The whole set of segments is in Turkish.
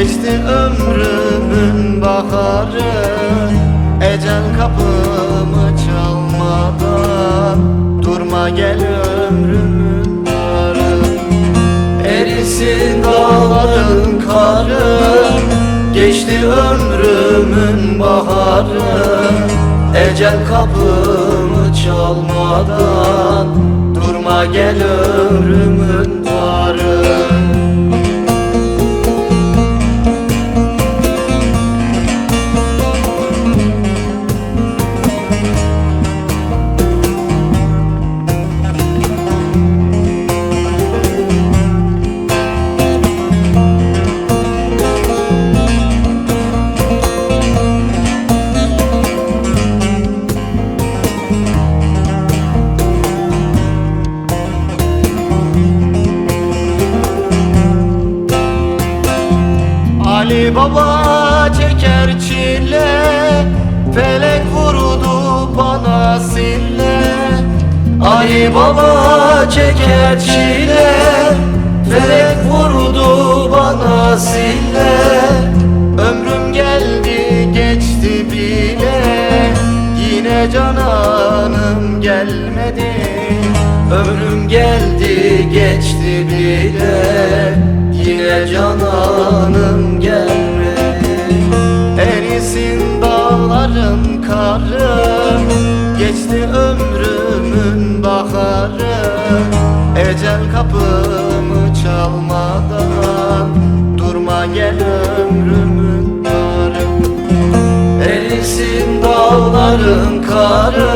Geçti ömrümün baharı Ecel kapımı çalmadan. Durma gel ömrümün varı Erisin dağların karı Geçti ömrümün baharı. Ecel kapımı çalmadan. Durma gel ömrümün Ali Baba çeker çile Felek vurdu bana sille. Ali Baba çeker çile Felek vurdu bana sille. Ömrüm geldi geçti bile Yine cananım gelmedi. Ömrüm geldi geçti bile Yine cananım Ecel kapımı çalmadan Durma gel ömrümün varı Erisin dağların karı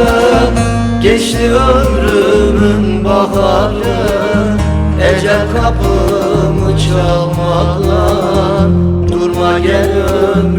Geçti ömrümün baharı. Ecel kapımı çalmadan Durma gel ömrüm